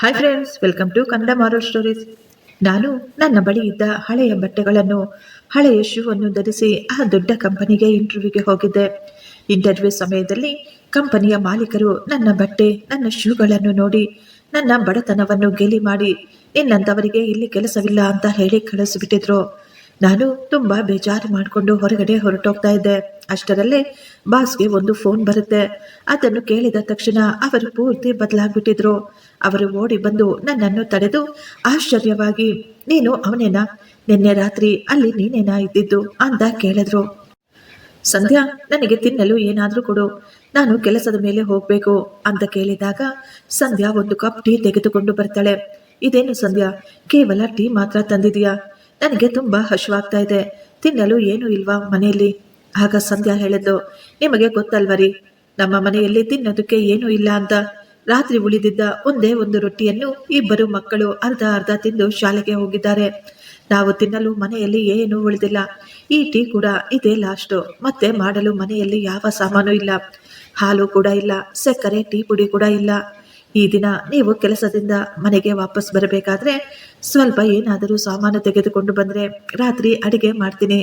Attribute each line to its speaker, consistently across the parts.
Speaker 1: Hi friends welcome to Kannada moral stories ನಾನು ನನ್ನ ಬಳಿ ಇದ್ದ ಹಳೆಯ ಬಟ್ಟೆಗಳನ್ನು, ಹಳೆಯ ಶೂ ಅನ್ನು ಧರಿಸಿ ಆ ದೊಡ್ಡ ಕಂಪನಿಗೆ ಇಂಟರ್ವ್ಯೂಗೆ ಹೋಗಿದ್ದೆ. ಇಂಟರ್ವ್ಯೂ ಸಮಯದಲ್ಲಿ ಕಂಪನಿಯ ಮಾಲೀಕರು ನನ್ನ ಬಟ್ಟೆ, ನನ್ನ ಶೂಗಳನ್ನು ನೋಡಿ, ನನ್ನ ಬಡತನವನ್ನು ಗೇಲಿ ಮಾಡಿ ನಿನ್ನಂಥವರಿಗೆ ಇಲ್ಲಿ ಕೆಲಸವಿಲ್ಲ ಅಂತ ಹೇಳಿ ಕಳಿಸಿಬಿಟ್ಟಿದ್ರು. ನಾನು ತುಂಬ ಬೇಜಾರು ಮಾಡಿಕೊಂಡು ಹೊರಗಡೆ ಹೊರಟೋಗ್ತಾ ಇದ್ದೆ. ಅಷ್ಟರಲ್ಲೇ ಬಾಸ್ಗೆ ಒಂದು ಫೋನ್ ಬರುತ್ತೆ. ಅದನ್ನು ಕೇಳಿದ ತಕ್ಷಣ ಅವರು ಪೂರ್ತಿ ಬದಲಾಗ್ಬಿಟ್ಟಿದ್ರು. ಅವರು ಓಡಿ ಬಂದು ನನ್ನನ್ನು ತಡೆದು ಆಶ್ಚರ್ಯವಾಗಿ, ನೀನು ಅವನೇನಾ? ನಿನ್ನೆ ರಾತ್ರಿ ಅಲ್ಲಿ ನೀನೇನಾ ಇದ್ದಿದ್ದು ಅಂತ ಕೇಳಿದ್ರು. ಸಂಧ್ಯಾ, ನನಗೆ ತಿನ್ನಲು ಏನಾದರೂ ಕೊಡು. ನಾನು ಕೆಲಸದ ಮೇಲೆ ಹೋಗಬೇಕು, ಅಂತ ಕೇಳಿದಾಗ ಸಂಧ್ಯಾ ಒಂದು ಕಪ್ ಟೀ ತೆಗೆದುಕೊಂಡು ಬರ್ತಾಳೆ. ಇದೇನು ಸಂಧ್ಯಾ? ಕೇವಲ ಟೀ ಮಾತ್ರ ತಂದಿದೀಯಾ ನನಗೆ ತುಂಬ ಹಶುವಾಗ್ತಾ ಇದೆ. ತಿನ್ನಲು ಏನೂ ಇಲ್ವಾ ಮನೆಯಲ್ಲಿ? ಆಗ ಸಂಧ್ಯಾ ಹೇಳಿದ್ದು, ನಿಮಗೆ ಗೊತ್ತಲ್ವರಿ, ನಮ್ಮ ಮನೆಯಲ್ಲಿ ತಿನ್ನೋದಕ್ಕೆ ಏನೂ ಇಲ್ಲ ಅಂತ. ರಾತ್ರಿ ಉಳಿದಿದ್ದ ಒಂದೇ ಒಂದು ರೊಟ್ಟಿಯನ್ನು ಇಬ್ಬರು ಮಕ್ಕಳು ಅರ್ಧ ಅರ್ಧ ತಿಂದು ಶಾಲೆಗೆ ಹೋಗಿದ್ದಾರೆ. ನಾವು ತಿನ್ನಲು ಮನೆಯಲ್ಲಿ ಏನೂ ಉಳಿದಿಲ್ಲ. ಈ ಟೀ ಕೂಡ ಇದೇ ಲಾಸ್ಟು ಮತ್ತೆ ಮಾಡಲು ಮನೆಯಲ್ಲಿ ಯಾವ ಸಾಮಾನು ಇಲ್ಲ. ಹಾಲು ಕೂಡ ಇಲ್ಲ. ಸಕ್ಕರೆ, ಟೀ ಪುಡಿ ಕೂಡ ಇಲ್ಲ. ಈ ದಿನ ನೀವು ಕೆಲಸದಿಂದ ಮನೆಗೆ ವಾಪಸ್ ಬರಬೇಕಾದ್ರೆ ಸ್ವಲ್ಪ ಏನಾದರೂ ಸಾಮಾನು ತೆಗೆದುಕೊಂಡು ಬಂದರೆ ರಾತ್ರಿ ಅಡಿಗೆ ಮಾಡ್ತೀನಿ.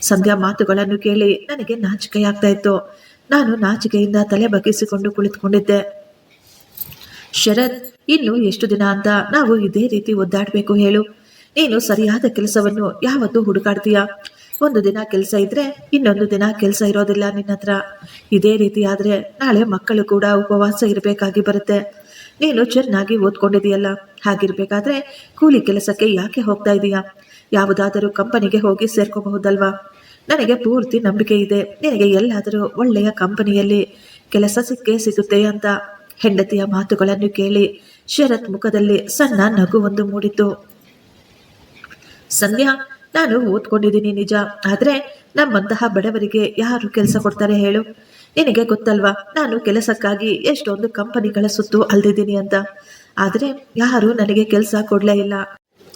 Speaker 1: ಸಂಧ್ಯಾ ಮಾತುಗಳನ್ನು ಕೇಳಿ ನನಗೆ ನಾಚಿಕೆಯಾಗ್ತಾ ಇತ್ತು. ನಾನು ನಾಚಿಕೆಯಿಂದ ತಲೆ ಬಗ್ಗಿಸಿಕೊಂಡು ಕುಳಿತುಕೊಂಡಿದ್ದೆ. ಶರತ್, ಇನ್ನು ಎಷ್ಟು ದಿನ ಅಂತ ನಾವು ಇದೇ ರೀತಿ ಒದ್ದಾಡಬೇಕು ಹೇಳು. ನೀನು ಸರಿಯಾದ ಕೆಲಸವನ್ನು ಯಾವತ್ತೂ ಹುಡುಕಾಡ್ತೀಯ? ಒಂದು ದಿನ ಕೆಲಸ ಇದ್ರೆ ಇನ್ನೊಂದು ದಿನ ಕೆಲಸ ಇರೋದಿಲ್ಲ ನಿನ್ನ ಹತ್ರ ಇದೇ ರೀತಿ ಆದರೆ ನಾಳೆ ಮಕ್ಕಳು ಕೂಡ ಉಪವಾಸ ಇರಬೇಕಾಗಿ ಬರುತ್ತೆ. ನೀನು ಚೆನ್ನಾಗಿ ಓದ್ಕೊಂಡಿದೆಯಲ್ಲ ಹಾಗಿರ್ಬೇಕಾದ್ರೆ ಕೂಲಿ ಕೆಲಸಕ್ಕೆ ಯಾಕೆ ಹೋಗ್ತಾ ಇದೀಯಾ? ಯಾವುದಾದರೂ ಕಂಪನಿಗೆ ಹೋಗಿ ಸೇರ್ಕೋಬಹುದಲ್ವಾ? ನನಗೆ ಪೂರ್ತಿ ನಂಬಿಕೆ ಇದೆ. ನಿನಗೆ ಎಲ್ಲಾದರೂ ಒಳ್ಳೆಯ ಕಂಪನಿಯಲ್ಲಿ ಕೆಲಸ ಸಿಕ್ಕೇ ಸಿಗುತ್ತೆ ಅಂತ. ಹೆಂಡತಿಯ ಮಾತುಗಳನ್ನು ಕೇಳಿ ಶರತ್ ಮುಖದಲ್ಲಿ ಸಣ್ಣ ನಗು ಒಂದು ಮೂಡಿತು. ಸಂಧ್ಯಾ, ನಾನು ಓದ್ಕೊಂಡಿದ್ದೀನಿ ನಿಜ, ಆದರೆ ನಮ್ಮಂತಹ ಬಡವರಿಗೆ ಯಾರು ಕೆಲಸ ಕೊಡ್ತಾರೆ ಹೇಳು. ನಿನಗೆ ಗೊತ್ತಲ್ವಾ, ನಾನು ಕೆಲಸಕ್ಕಾಗಿ ಎಷ್ಟೊಂದು ಕಂಪನಿಗಳ ಸುತ್ತು ಅಲ್ದಿದ್ದೀನಿ ಅಂತ. ಆದರೆ ಯಾರು ನನಗೆ ಕೆಲಸ ಕೊಡಲೇ ಇಲ್ಲ.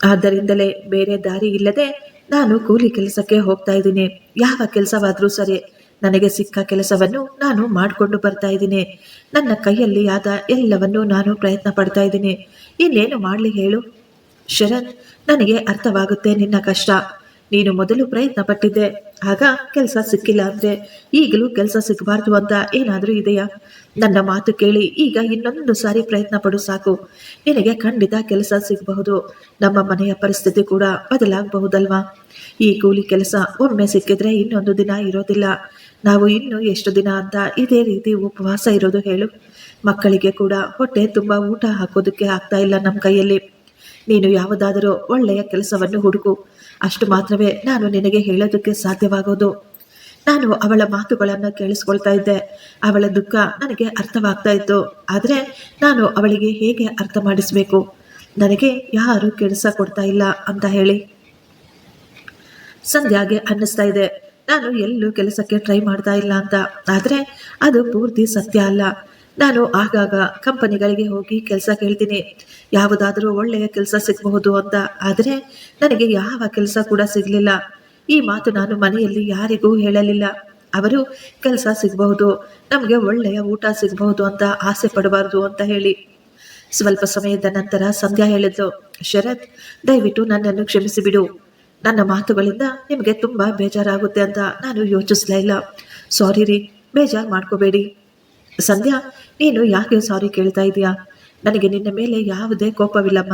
Speaker 1: ಆದ್ದರಿಂದಲೇ ಬೇರೆ ದಾರಿ ಇಲ್ಲದೆ ನಾನು ಕೂಲಿ ಕೆಲಸಕ್ಕೆ ಹೋಗ್ತಾ ಇದ್ದೀನಿ. ಯಾವ ಕೆಲಸವಾದರೂ ಸರಿ ನನಗೆ ಸಿಕ್ಕ ಕೆಲಸವನ್ನು ನಾನು ಮಾಡಿಕೊಂಡು ಬರ್ತಾ ಇದ್ದೀನಿ. ನನ್ನ ಕೈಯಲ್ಲಿ ಆದ ಎಲ್ಲವನ್ನು ನಾನು ಪ್ರಯತ್ನ ಪಡ್ತಾ ಇದ್ದೀನಿ. ಇನ್ನೇನು ಮಾಡಲಿ ಹೇಳು? ಶರತ್ ನನಗೆ ಅರ್ಥವಾಗುತ್ತೆ ನಿನ್ನ ಕಷ್ಟ. ನೀನು ಮೊದಲು ಪ್ರಯತ್ನ ಪಟ್ಟಿದ್ದೆ. ಆಗ ಕೆಲಸ ಸಿಕ್ಕಿಲ್ಲ ಅಂದರೆ ಈಗಲೂ ಕೆಲಸ ಸಿಗಬಾರ್ದು ಅಂತ ಏನಾದರೂ ಇದೆಯಾ? ನನ್ನ ಮಾತು ಕೇಳಿ ಈಗ ಇನ್ನೊಂದು ಸಾರಿ ಪ್ರಯತ್ನ ಪಡು ಸಾಕು. ನಿನಗೆ ಖಂಡಿತ ಕೆಲಸ ಸಿಗಬಹುದು. ನಮ್ಮ ಮನೆಯ ಪರಿಸ್ಥಿತಿ ಕೂಡ ಬದಲಾಗಬಹುದಲ್ವಾ? ಈ ಕೂಲಿ ಕೆಲಸ ಒಮ್ಮೆ ಸಿಕ್ಕಿದ್ರೆ ಇನ್ನೊಂದು ದಿನ ಇರೋದಿಲ್ಲ. ನಾವು ಇನ್ನು ಎಷ್ಟು ದಿನ ಅಂತ ಇದೇ ರೀತಿ ಉಪವಾಸ ಇರೋದು ಹೇಳು. ಮಕ್ಕಳಿಗೆ ಕೂಡ ಹೊಟ್ಟೆ ತುಂಬ ಊಟ ಹಾಕೋದಕ್ಕೆ ಆಗ್ತಾ ಇಲ್ಲ ನಮ್ಮ ಕೈಯಲ್ಲಿ. ನೀನು ಯಾವುದಾದರೂ ಒಳ್ಳೆಯ ಕೆಲಸವನ್ನು ಹುಡುಕು. ಅಷ್ಟು ಮಾತ್ರವೇ ನಾನು ನಿನಗೆ ಹೇಳೋದಕ್ಕೆ ಸಾಧ್ಯವಾಗೋದು. ನಾನು ಅವಳ ಮಾತುಗಳನ್ನು ಕೇಳಿಸ್ಕೊಳ್ತಾ ಇದ್ದೆ. ಅವಳ ದುಃಖ ನನಗೆ ಅರ್ಥವಾಗ್ತಾ ಇತ್ತು. ಆದರೆ ನಾನು ಅವಳಿಗೆ ಹೇಗೆ ಅರ್ಥ ಮಾಡಿಸಬೇಕು? ನನಗೆ ಯಾರು ಕೆಲಸ ಕೊಡ್ತಾ ಇಲ್ಲ ಅಂತ ಹೇಳಿ. ಸಂಧ್ಯಾಗೆ ಅನ್ನಿಸ್ತಾ ಇದೆ. ನಾನು ಎಲ್ಲೂ ಕೆಲಸಕ್ಕೆ ಟ್ರೈ ಮಾಡ್ತಾ ಇಲ್ಲ ಅಂತ. ಆದರೆ ಅದು ಪೂರ್ತಿ ಸತ್ಯ ಅಲ್ಲ. ನಾನು ಆಗಾಗ ಕಂಪನಿಗಳಿಗೆ ಹೋಗಿ ಕೆಲಸ ಕೇಳ್ತೀನಿ. ಯಾವುದಾದರೂ ಒಳ್ಳೆಯ ಕೆಲಸ ಸಿಗಬಹುದು ಅಂತ. ಆದರೆ ನನಗೆ ಯಾವ ಕೆಲಸ ಕೂಡ ಸಿಗಲಿಲ್ಲ. ಈ ಮಾತು ನಾನು ಮನೆಯಲ್ಲಿ ಯಾರಿಗೂ ಹೇಳಲಿಲ್ಲ. ಅವರು ಕೆಲಸ ಸಿಗಬಹುದು, ನಮಗೆ ಒಳ್ಳೆಯ ಊಟ ಸಿಗಬಹುದು ಅಂತ ಆಸೆ ಪಡಬಾರ್ದು ಅಂತ ಹೇಳಿ. ಸ್ವಲ್ಪ ಸಮಯದ ನಂತರ ಸಂಧ್ಯಾ ಹೇಳಿದ್ಲು ಶರತ್, ದಯವಿಟ್ಟು ನನ್ನನ್ನು ಕ್ಷಮಿಸಿಬಿಡು. ನನ್ನ ಮಾತುಗಳಿಂದ ನಿಮಗೆ ತುಂಬ ಬೇಜಾರಾಗುತ್ತೆ ಅಂತ ನಾನು ಯೋಚಿಸ್ಲೇ ಇಲ್ಲ. ಸಾರಿ ರೀ, ಬೇಜಾರು ಮಾಡ್ಕೋಬೇಡಿ. ಸಂಧ್ಯಾ, ನೀನು ಯಾಕೆ ಸಾರಿ ಕೇಳ್ತಾ ಇದೀಯಾ? ನನಗೆ ನಿನ್ನ ಮೇಲೆ ಯಾವುದೇ ಕೋಪವಿಲ್ಲಮ್ಮ.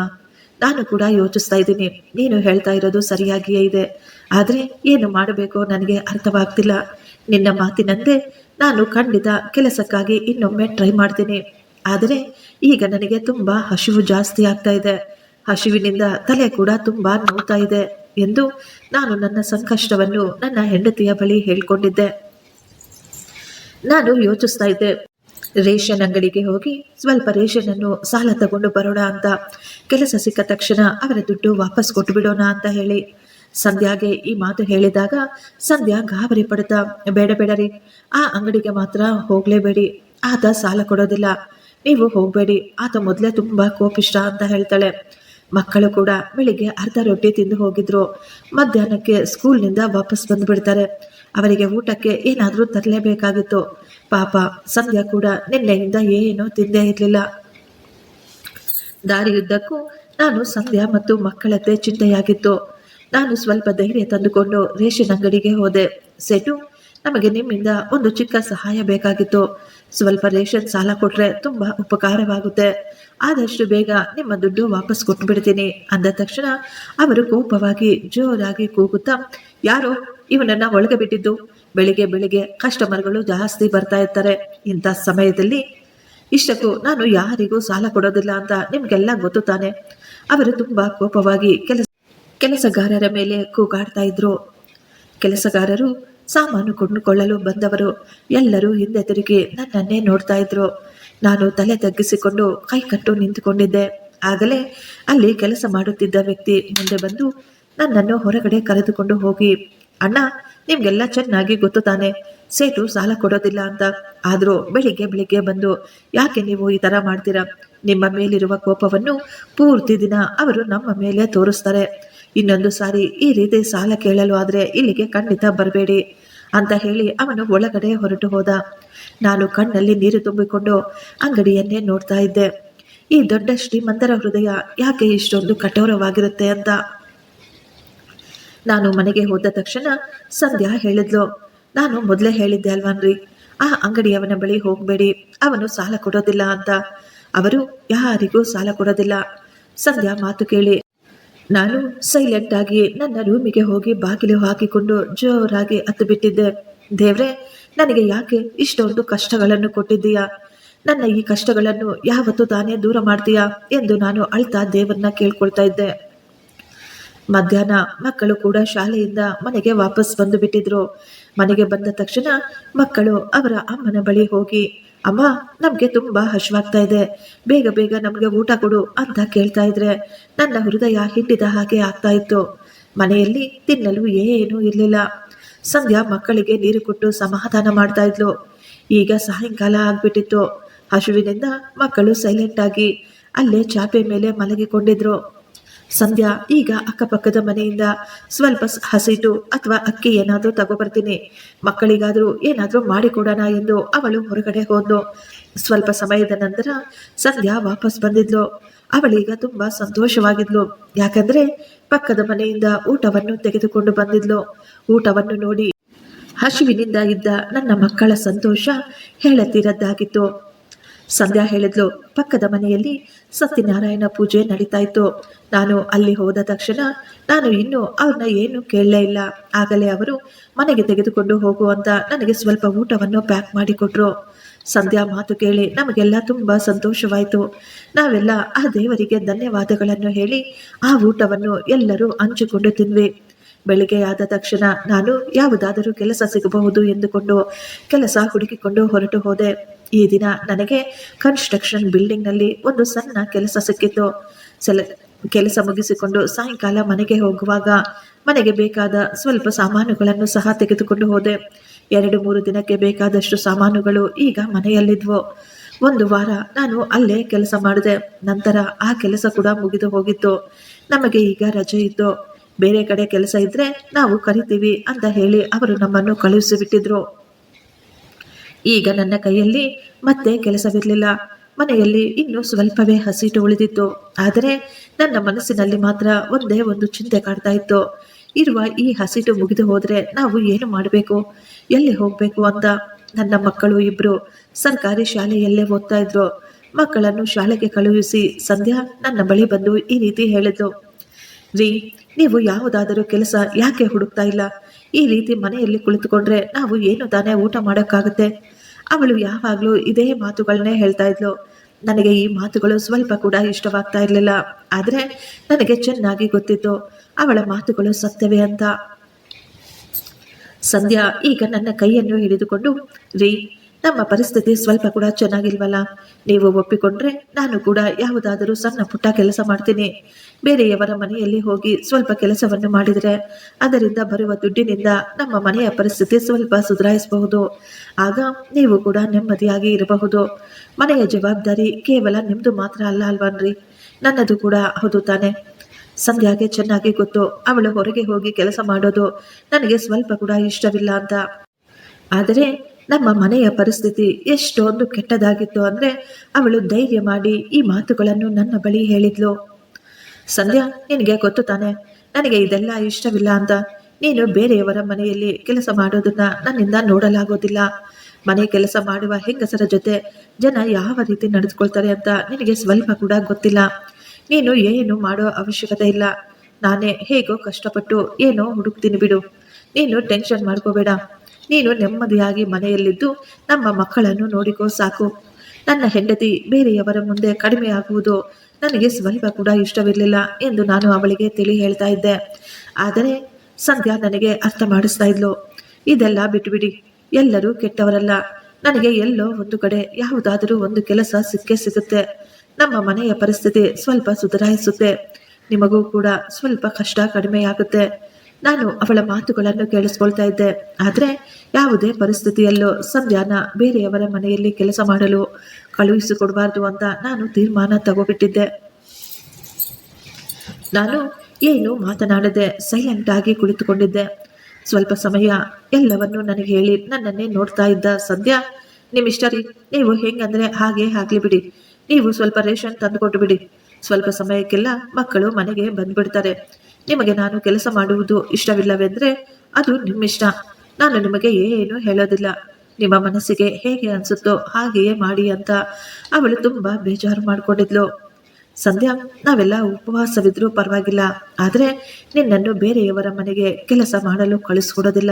Speaker 1: ನಾನು ಕೂಡ ಯೋಚಿಸ್ತಾ ಇದ್ದೀನಿ. ನೀನು ಹೇಳ್ತಾ ಇರೋದು ಸರಿಯಾಗಿಯೇ ಇದೆ. ಆದರೆ ಏನು ಮಾಡಬೇಕೋ ನನಗೆ ಅರ್ಥವಾಗ್ತಿಲ್ಲ. ನಿನ್ನ ಮಾತಿನಂತೆ ನಾನು ಖಂಡಿತ ಕೆಲಸಕ್ಕಾಗಿ ಇನ್ನೊಮ್ಮೆ ಟ್ರೈ ಮಾಡ್ತೀನಿ. ಆದರೆ ಈಗ ನನಗೆ ತುಂಬ ಹಸಿವು ಜಾಸ್ತಿ ಆಗ್ತಾ ಇದೆ. ಹಸಿವಿನಿಂದ ತಲೆ ಕೂಡ ತುಂಬ ನೋವ್ತಾ ಇದೆ. ಎಂದು ನಾನು ನನ್ನ ಸಂಕಷ್ಟವನ್ನು ನನ್ನ ಹೆಂಡತಿಯ ಬಳಿ ಹೇಳಿಕೊಂಡಿದ್ದೆ. ನಾನು ಯೋಚಿಸ್ತಾ ಇದ್ದೆ. ರೇಷನ್ ಅಂಗಡಿಗೆ ಹೋಗಿ ಸ್ವಲ್ಪ ರೇಷನನ್ನು ಸಾಲ ತಗೊಂಡು ಬರೋಣ ಅಂತ. ಕೆಲಸ ಸಿಕ್ಕ ತಕ್ಷಣ ಅವರ ದುಡ್ಡು ವಾಪಸ್ ಕೊಟ್ಟು ಬಿಡೋಣ ಅಂತ ಹೇಳಿ. ಸಂಧ್ಯಾಗೆ ಈ ಮಾತು ಹೇಳಿದಾಗ ಸಂಧ್ಯಾ ಗಾಬರಿ ಪಡ್ತಾ ಬೇಡ ಬೇಡರಿ ಆ ಅಂಗಡಿಗೆ ಮಾತ್ರ ಹೋಗಲೇಬೇಡಿ. ಆತ ಸಾಲ ಕೊಡೋದಿಲ್ಲ. ನೀವು ಹೋಗಬೇಡಿ. ಆತ ಮೊದಲೇ ತುಂಬ ಕೋಪಿಷ್ಟ ಅಂತ ಹೇಳ್ತಾಳೆ. ಮಕ್ಕಳು ಕೂಡ ಬೆಳಿಗ್ಗೆ ಅರ್ಧ ರೊಟ್ಟಿ ತಿಂದು ಹೋಗಿದ್ರು. ಮಧ್ಯಾಹ್ನಕ್ಕೆ ಸ್ಕೂಲ್ನಿಂದ ವಾಪಸ್ ಬಂದುಬಿಡ್ತಾರೆ. ಅವರಿಗೆ ಊಟಕ್ಕೆ ಏನಾದರೂ ತರಲೇಬೇಕಾಗಿತ್ತು. ಪಾಪ, ಸಂಧ್ಯಾ ಕೂಡ ನಿನ್ನೆಯಿಂದ ಏನೂ ತಿಂದೇ ಇರಲಿಲ್ಲ. ದಾರಿಯುದ್ದಕ್ಕೂ ನಾನು ಸಂಧ್ಯಾ ಮತ್ತು ಮಕ್ಕಳದ್ದೇ ಚಿಂತೆಯಾಗಿತ್ತು. ನಾನು ಸ್ವಲ್ಪ ಧೈರ್ಯ ತಂದುಕೊಂಡು ರೇಷನ್ ಅಂಗಡಿಗೆ ಹೋದೆ. ಸೆಟು, ನಮಗೆ ನಿಮ್ಮಿಂದ ಒಂದು ಚಿಕ್ಕ ಸಹಾಯ ಬೇಕಾಗಿತ್ತು. ಸ್ವಲ್ಪ ರೇಷನ್ ಸಾಲ ಕೊಟ್ರೆ ತುಂಬ ಉಪಕಾರವಾಗುತ್ತೆ. ಆದಷ್ಟು ಬೇಗ ನಿಮ್ಮ ದುಡ್ಡು ವಾಪಸ್ ಕೊಟ್ಟು ಬಿಡ್ತೀನಿ ಅಂದ ತಕ್ಷಣ ಅವರು ಕೋಪವಾಗಿ ಜೋರಾಗಿ ಕೂಗುತ್ತಾ, ಯಾರೋ, ಇವನನ್ನ ಒಳಗೆ ಬಿಟ್ಟಿದ್ದು. ಬೆಳಿಗ್ಗೆ ಬೆಳಿಗ್ಗೆ ಕಸ್ಟಮರ್ಗಳು ಜಾಸ್ತಿ ಬರ್ತಾ ಇರ್ತಾರೆ. ಇಂಥ ಸಮಯದಲ್ಲಿ ಇಷ್ಟಕ್ಕೂ ನಾನು ಯಾರಿಗೂ ಸಾಲ ಕೊಡೋದಿಲ್ಲ ಅಂತ ನಿಮ್ಗೆಲ್ಲ ಗೊತ್ತು ತಾನೆ? ಅವರು ತುಂಬಾ ಕೋಪವಾಗಿ ಕೆಲಸ, ಕೆಲಸಗಾರರ ಮೇಲೆ ಕೂಗಾಡ್ತಾ ಇದ್ರು. ಕೆಲಸಗಾರರು ಸಾಮಾನು ಕೊಂಡುಕೊಳ್ಳಲು ಬಂದವರು. ಎಲ್ಲರೂ ಹಿಂದೆ ತಿರುಗಿ ನನ್ನನ್ನೇ ನೋಡ್ತಾ ಇದ್ರು. ನಾನು ತಲೆ ತಗ್ಗಿಸಿಕೊಂಡು ಕೈಕಟ್ಟು ನಿಂತುಕೊಂಡಿದ್ದೆ. ಆಗಲೇ ಅಲ್ಲಿ ಕೆಲಸ ಮಾಡುತ್ತಿದ್ದ ವ್ಯಕ್ತಿ ಮುಂದೆ ಬಂದು ನನ್ನನ್ನು ಹೊರಗಡೆ ಕರೆದುಕೊಂಡು ಹೋಗಿ, ಅಣ್ಣ, ನಿಮ್ಗೆಲ್ಲ ಚೆನ್ನಾಗಿ ಗೊತ್ತು ತಾನೆ. ಸೇಟು ಸಾಲ ಕೊಡೋದಿಲ್ಲ ಅಂತ. ಆದರೂ ಬೆಳಿಗ್ಗೆ ಬೆಳಿಗ್ಗೆ ಬಂದು, ಯಾಕೆ ನೀವು ಈ ತರ ಮಾಡ್ತೀರಾ? ನಿಮ್ಮ ಮೇಲಿರುವ ಕೋಪವನ್ನು ಪೂರ್ತಿ ದಿನ ಅವರು ನಮ್ಮ ಮೇಲೆ ತೋರಿಸ್ತಾರೆ. ಇನ್ನೊಂದು ಸಾರಿ ಈ ರೀತಿ ಸಾಲ ಕೇಳಲು ಆದರೆ ಇಲ್ಲಿಗೆ ಖಂಡಿತ ಬರಬೇಡಿ ಅಂತ ಹೇಳಿ ಅವನು ಒಳಗಡೆ ಹೊರಟು ಹೋದ. ನಾನು ಕಣ್ಣಲ್ಲಿ ನೀರು ತುಂಬಿಕೊಂಡು ಅಂಗಡಿಯನ್ನೇ ನೋಡ್ತಾ ಇದ್ದೆ. ಈ ದೊಡ್ಡ ಶ್ರೀಮಂತರ ಹೃದಯ ಯಾಕೆ ಇಷ್ಟೊಂದು ಕಠೋರವಾಗಿರುತ್ತೆ ಅಂತ. ನಾನು ಮನೆಗೆ ಹೋದ ತಕ್ಷಣ ಸಂಧ್ಯಾ ಹೇಳಿದ್ಲು, ನಾನು ಮೊದಲೇ ಹೇಳಿದ್ದೆ ಅಲ್ವಾನ್ರಿ, ಆ ಅಂಗಡಿಯವನ ಬಳಿ ಹೋಗಬೇಡಿ, ಅವನು ಸಾಲ ಕೊಡೋದಿಲ್ಲ ಅಂತ. ಅವರು ಯಾರಿಗೂ ಸಾಲ ಕೊಡೋದಿಲ್ಲ, ಸಂಧ್ಯಾ ಮಾತು ಕೇಳಿ. ನಾನು ಸೈಲೆಂಟ್ ಆಗಿ ನನ್ನ ರೂಮಿಗೆ ಹೋಗಿ ಬಾಗಿಲು ಹಾಕಿಕೊಂಡು ಜೋರಾಗಿ ಹತ್ತು ಬಿಟ್ಟಿದ್ದೆ ದೇವ್ರೆ, ನನಗೆ ಯಾಕೆ ಇಷ್ಟೊಂದು ಕಷ್ಟಗಳನ್ನು ಕೊಟ್ಟಿದ್ದೀಯಾ? ನನ್ನ ಈ ಕಷ್ಟಗಳನ್ನು ಯಾವತ್ತು ತಾನೇ ದೂರ ಮಾಡ್ತೀಯಾ ಎಂದು ನಾನು ಅಳ್ತಾ ದೇವರನ್ನ ಕೇಳ್ಕೊಳ್ತಾ ಇದ್ದೆ. ಮಧ್ಯಾಹ್ನ ಮಕ್ಕಳು ಕೂಡ ಶಾಲೆಯಿಂದ ಮನೆಗೆ ವಾಪಸ್ ಬಂದು ಬಿಟ್ಟಿದ್ರು. ಮನೆಗೆ ಬಂದ ತಕ್ಷಣ ಮಕ್ಕಳು ಅವರ ಅಮ್ಮನ ಬಳಿ ಹೋಗಿ ಅಮ್ಮ, ನಮ್ಗೆ ತುಂಬಾ ಹಶ್ವಾಗ್ತಾ ಇದೆ. ಬೇಗ ಬೇಗ ನಮ್ಗೆ ಊಟ ಕೊಡು ಅಂತ ಕೇಳ್ತಾ ಇದ್ರೆ ನನ್ನ ಹೃದಯ ಹಿಂಡಿದ ಹಾಗೆ ಆಗ್ತಾ ಇತ್ತು. ಮನೆಯಲ್ಲಿ ತಿನ್ನಲು ಏನೂ ಇರಲಿಲ್ಲ. ಸಂಧ್ಯಾ ಮಕ್ಕಳಿಗೆ ನೀರು ಕೊಟ್ಟು ಸಮಾಧಾನ ಮಾಡ್ತಾ ಇದ್ಲು. ಈಗ ಸಾಯಂಕಾಲ ಆಗ್ಬಿಟ್ಟಿತ್ತು. ಹಸುವಿನಿಂದ ಮಕ್ಕಳು ಸೈಲೆಂಟ್ ಆಗಿ ಅಲ್ಲೇ ಚಾಪೆ ಮೇಲೆ ಮಲಗಿಕೊಂಡಿದ್ರು. ಸಂಧ್ಯಾ ಈಗ ಅಕ್ಕಪಕ್ಕದ ಮನೆಯಿಂದ ಸ್ವಲ್ಪ ಹಸಿಟ್ಟು ಅಥವಾ ಅಕ್ಕಿ ಏನಾದರೂ ತಗೋಬರ್ತೀನಿ. ಮಕ್ಕಳಿಗಾದರೂ ಏನಾದರೂ ಮಾಡಿಕೊಡೋಣ ಎಂದು ಅವಳು ಹೊರಗಡೆ ಹೋದ್ಲು. ಸ್ವಲ್ಪ ಸಮಯದ ನಂತರ ಸಂಧ್ಯಾ ವಾಪಸ್ ಬಂದಿದ್ಲು. ಅವಳೀಗ ತುಂಬಾ ಸಂತೋಷವಾಗಿದ್ಲು. ಯಾಕಂದ್ರೆ ಪಕ್ಕದ ಮನೆಯಿಂದ ಊಟವನ್ನು ತೆಗೆದುಕೊಂಡು ಬಂದಿದ್ಲು. ಊಟವನ್ನು ನೋಡಿ ಹಸಿವಿನಿಂದ ಇದ್ದ ನನ್ನ ಮಕ್ಕಳ ಸಂತೋಷ ಹೇಳತೀರದ್ದಾಗಿತ್ತು. ಸಂಧ್ಯಾ ಹೇಳಿದ್ಲು, ಪಕ್ಕದ ಮನೆಯಲ್ಲಿ ಸತ್ಯನಾರಾಯಣ ಪೂಜೆ ನಡೀತಾ ಇತ್ತು ನಾನು ಅಲ್ಲಿ ಹೋದ ತಕ್ಷಣ ನಾನು ಇನ್ನೂ ಅವ್ರನ್ನ ಏನು ಕೇಳಲೇ ಇಲ್ಲ. ಆಗಲೇ ಅವರು ಮನೆಗೆ ತೆಗೆದುಕೊಂಡು ಹೋಗುವಂತ ನನಗೆ ಸ್ವಲ್ಪ ಊಟವನ್ನು ಪ್ಯಾಕ್ ಮಾಡಿಕೊಟ್ರು. ಸಂಧ್ಯಾ ಮಾತು ಕೇಳಿ ನಮಗೆಲ್ಲ ತುಂಬಾ ಸಂತೋಷವಾಯಿತು. ನಾವೆಲ್ಲ ಆ ದೇವರಿಗೆ ಧನ್ಯವಾದಗಳನ್ನು ಹೇಳಿ ಆ ಊಟವನ್ನು ಎಲ್ಲರೂ ಹಂಚಿಕೊಂಡು ತಿನ್ವಿ ಬೆಳಿಗ್ಗೆ ಆದ ತಕ್ಷಣ ನಾನು ಯಾವುದಾದರೂ ಕೆಲಸ ಸಿಗಬಹುದು ಎಂದುಕೊಂಡು ಕೆಲಸ ಹುಡುಕಿಕೊಂಡು ಹೊರಟು ಹೋದೆ. ಈ ದಿನ ನನಗೆ ಕನ್ಸ್ಟ್ರಕ್ಷನ್ ಬಿಲ್ಡಿಂಗ್ನಲ್ಲಿ ಒಂದು ಸಣ್ಣ ಕೆಲಸ ಸಿಕ್ಕಿತ್ತು ಸೆಲ, ಕೆಲಸ ಮುಗಿಸಿಕೊಂಡು ಸಾಯಂಕಾಲ ಮನೆಗೆ ಹೋಗುವಾಗ ಮನೆಗೆ ಬೇಕಾದ ಸ್ವಲ್ಪ ಸಾಮಾನುಗಳನ್ನು ಸಹ ತೆಗೆದುಕೊಂಡು ಹೋದೆ. ಎರಡು, ಮೂರು ದಿನಕ್ಕೆ ಬೇಕಾದಷ್ಟು ಸಾಮಾನುಗಳು ಈಗ ಮನೆಯಲ್ಲಿದ್ವು. ಒಂದು ವಾರ ನಾನು ಅಲ್ಲೇ ಕೆಲಸ ಮಾಡಿದೆ. ನಂತರ ಆ ಕೆಲಸ ಕೂಡ ಮುಗಿದು ಹೋಗಿತ್ತು. ನಮಗೆ ಈಗ ರಜೆ ಇತ್ತು. ಬೇರೆ ಕಡೆ ಕೆಲಸ ಇದ್ರೆ ನಾವು ಕರಿತೀವಿ ಅಂತ ಹೇಳಿ ಅವರು ನಮ್ಮನ್ನು ಕಳುಹಿಸಿಬಿಟ್ಟಿದ್ರು. ಈಗ ನನ್ನ ಕೈಯಲ್ಲಿ ಮತ್ತೆ ಕೆಲಸವಿರಲಿಲ್ಲ. ಮನೆಯಲ್ಲಿ ಇನ್ನೂ ಸ್ವಲ್ಪವೇ ಹಸಿಟು ಉಳಿದಿತ್ತು. ಆದರೆ ನನ್ನ ಮನಸ್ಸಿನಲ್ಲಿ ಮಾತ್ರ ಒಂದೇ ಒಂದು ಚಿಂತೆ ಕಾಡ್ತಾ ಇತ್ತು. ಇರುವ ಈ ಹಸಿಟು ಮುಗಿದು ಹೋದರೆ ನಾವು ಏನು ಮಾಡಬೇಕು? ಎಲ್ಲಿ ಹೋಗಬೇಕು ಅಂತ ನನ್ನ ಮಕ್ಕಳು ಇಬ್ರು ಸರ್ಕಾರಿ ಶಾಲೆಯಲ್ಲೇ ಓದ್ತಾ ಇದ್ರು. ಮಕ್ಕಳನ್ನು ಶಾಲೆಗೆ ಕಳುಹಿಸಿ ಸಂಧ್ಯಾ ನನ್ನ ಬಳಿ ಬಂದು ಈ ರೀತಿ ಹೇಳಿದ್ರು ರೀ, ನೀವು ಯಾವುದಾದರೂ ಕೆಲಸ ಯಾಕೆ ಹುಡುಕ್ತಾ ಇಲ್ಲ? ಈ ರೀತಿ ಮನೆಯಲ್ಲಿ ಕುಳಿತುಕೊಂಡ್ರೆ ನಾವು ಏನು ತಾನೇ ಊಟ ಮಾಡೋಕ್ಕಾಗುತ್ತೆ? ಅವಳು ಯಾವಾಗಲೂ ಇದೇ ಮಾತುಗಳನ್ನೇ ಹೇಳ್ತಾ ಇದ್ಲು. ನನಗೆ ಈ ಮಾತುಗಳು ಸ್ವಲ್ಪ ಕೂಡ ಇಷ್ಟವಾಗ್ತಾ ಇರಲಿಲ್ಲ. ಆದರೆ ನನಗೆ ಚೆನ್ನಾಗಿ ಗೊತ್ತಿತ್ತು. ಅವಳ ಮಾತುಗಳು ಸತ್ಯವೇ ಅಂತ. ಸಂಧ್ಯಾ ಈಗ ನನ್ನ ಕೈಯನ್ನು ಹಿಡಿದುಕೊಂಡು, ರೀ ನಮ್ಮ ಪರಿಸ್ಥಿತಿ ಸ್ವಲ್ಪ ಕೂಡ ಚೆನ್ನಾಗಿಲ್ವಲ್ಲ? ನೀವು ಒಪ್ಪಿಕೊಂಡ್ರೆ ನಾನು ಕೂಡ ಯಾವುದಾದರೂ ಸಣ್ಣ ಪುಟ್ಟ ಕೆಲಸ ಮಾಡ್ತೀನಿ. ಬೇರೆಯವರ ಮನೆಯಲ್ಲಿ ಹೋಗಿ ಸ್ವಲ್ಪ ಕೆಲಸವನ್ನು ಮಾಡಿದರೆ ಅದರಿಂದ ಬರುವ ದುಡ್ಡಿನಿಂದ ನಮ್ಮ ಮನೆಯ ಪರಿಸ್ಥಿತಿ ಸ್ವಲ್ಪ ಸುಧಾರಿಸಬಹುದು. ಆಗ ನೀವು ಕೂಡ ನೆಮ್ಮದಿಯಾಗಿ ಇರಬಹುದು. ಮನೆಯ ಜವಾಬ್ದಾರಿ ಕೇವಲ ನಿಮ್ಮದು ಮಾತ್ರ ಅಲ್ಲ ಅಲ್ವನ್ರಿ? ನನ್ನದು ಕೂಡ ಹೌದು ತಾನೆ. ಸಂಧ್ಯಾಗೆ ಚೆನ್ನಾಗಿ ಗೊತ್ತು ಅವಳು ಹೊರಗೆ ಹೋಗಿ ಕೆಲಸ ಮಾಡೋದು ನನಗೆ ಸ್ವಲ್ಪ ಕೂಡ ಇಷ್ಟವಿಲ್ಲ ಅಂತ. ಆದರೆ ನಮ್ಮ ಮನೆಯ ಪರಿಸ್ಥಿತಿ ಎಷ್ಟೊಂದು ಕೆಟ್ಟದಾಗಿತ್ತು ಅಂದರೆ ಅವಳು ಧೈರ್ಯ ಮಾಡಿ ಈ ಮಾತುಗಳನ್ನು ನನ್ನ ಬಳಿ ಹೇಳಿದ್ಲು. ಸಂಧ್ಯಾ, ನಿನಗೆ ಗೊತ್ತು ತಾನೆ, ನನಗೆ ಇದೆಲ್ಲ ಇಷ್ಟವಿಲ್ಲ ಅಂತ. ನೀನು ಬೇರೆಯವರ ಮನೆಯಲ್ಲಿ ಕೆಲಸ ಮಾಡೋದನ್ನ ನನ್ನಿಂದ ನೋಡಲಾಗೋದಿಲ್ಲ. ಮನೆ ಕೆಲಸ ಮಾಡುವ ಹೆಂಗಸರ ಜೊತೆ ಜನ ಯಾವ ರೀತಿ ನಡೆದುಕೊಳ್ತಾರೆ ಅಂತ ನಿನಗೆ ಸ್ವಲ್ಪ ಕೂಡ ಗೊತ್ತಿಲ್ಲ. ನೀನು ಏನು ಮಾಡೋ ಅವಶ್ಯಕತೆ ಇಲ್ಲ. ನಾನೇ ಹೇಗೋ ಕಷ್ಟಪಟ್ಟು ಏನೋ ಹುಡುಕ್ತೀನಿ ಬಿಡು. ನೀನು ಟೆನ್ಷನ್ ಮಾಡ್ಕೋಬೇಡ. ನೀನು ನೆಮ್ಮದಿಯಾಗಿ ಮನೆಯಲ್ಲಿದ್ದು ನಮ್ಮ ಮಕ್ಕಳನ್ನು ನೋಡಿಕೋ ಸಾಕು. ನನ್ನ ಹೆಂಡತಿ ಬೇರೆಯವರ ಮುಂದೆ ಕಡಿಮೆ ಆಗುವುದು ನನಗೆ ಸ್ವಲ್ಪ ಕೂಡ ಇಷ್ಟವಿರಲಿಲ್ಲ ಎಂದು ನಾನು ಅವಳಿಗೆ ತಿಳಿ ಹೇಳ್ತಾ ಇದ್ದೆ. ಆದರೆ ಸಂಧ್ಯಾ ನನಗೆ ಅರ್ಥ ಮಾಡಿಸ್ತಾ ಇದ್ಲು. ಇದೆಲ್ಲ ಬಿಟ್ಬಿಡಿ, ಎಲ್ಲರೂ ಕೆಟ್ಟವರಲ್ಲ. ನನಗೆ ಎಲ್ಲೋ ಒಂದು ಕಡೆ ಯಾವುದಾದರೂ ಒಂದು ಕೆಲಸ ಸಿಕ್ಕೇ ಸಿಗುತ್ತೆ. ನಮ್ಮ ಮನೆಯ ಪರಿಸ್ಥಿತಿ ಸ್ವಲ್ಪ ಸುಧಾರಿಸುತ್ತೆ. ನಿಮಗೂ ಕೂಡ ಸ್ವಲ್ಪ ಕಷ್ಟ ಕಡಿಮೆಯಾಗುತ್ತೆ. ನಾನು ಅವಳ ಮಾತುಗಳನ್ನು ಕೇಳಿಸ್ಕೊಳ್ತಾ ಇದ್ದೆ. ಆದರೆ ಯಾವುದೇ ಪರಿಸ್ಥಿತಿಯಲ್ಲೂ ಸಂಧ್ಯಾನ ಬೇರೆಯವರ ಮನೆಯಲ್ಲಿ ಕೆಲಸ ಮಾಡಲು ಕಳುಹಿಸಿಕೊಡಬಾರ್ದು ಅಂತ ನಾನು ತೀರ್ಮಾನ ತಗೋಬಿಟ್ಟಿದ್ದೆ. ನಾನು ಏನು ಮಾತನಾಡದೆ ಸೈಲೆಂಟ್ ಆಗಿ ಕುಳಿತುಕೊಂಡಿದ್ದೆ. ಸ್ವಲ್ಪ ಸಮಯ ಎಲ್ಲವನ್ನು ನನಗೆ ಹೇಳಿ ನನ್ನನ್ನೇ ನೋಡ್ತಾ ಇದ್ದ ಸದ್ಯ ನಿಮ್ಮಿಷ್ಟ ರೀ, ನೀವು ಹೆಂಗಂದ್ರೆ ಹಾಗೆ ಆಗ್ಲಿ ಬಿಡಿ. ನೀವು ಸ್ವಲ್ಪ ರೇಷನ್ ತಂದುಕೊಟ್ಟು ಬಿಡಿ. ಸ್ವಲ್ಪ ಸಮಯಕ್ಕೆಲ್ಲ ಮಕ್ಕಳು ಮನೆಗೆ ಬಂದ್ಬಿಡ್ತಾರೆ. ನಿಮಗೆ ನಾನು ಕೆಲಸ ಮಾಡುವುದು ಇಷ್ಟವಿಲ್ಲವೆಂದರೆ ಅದು ನಿಮ್ಮಿಷ್ಟ. ನಾನು ನಿಮಗೆ ಏನೂ ಹೇಳೋದಿಲ್ಲ. ನಿಮ್ಮ ಮನಸ್ಸಿಗೆ ಹೇಗೆ ಅನಿಸುತ್ತೋ ಹಾಗೆಯೇ ಮಾಡಿ ಅಂತ ಅವಳು ತುಂಬ ಬೇಜಾರು ಮಾಡಿಕೊಂಡಿದ್ಲು. ಸಂಧ್ಯಾ, ನಾವೆಲ್ಲ ಉಪವಾಸವಿದ್ರೂ ಪರವಾಗಿಲ್ಲ. ಆದರೆ ನಿನ್ನನ್ನು ಬೇರೆಯವರ ಮನೆಗೆ ಕೆಲಸ ಮಾಡಲು ಕಳಿಸ್ಕೊಡೋದಿಲ್ಲ.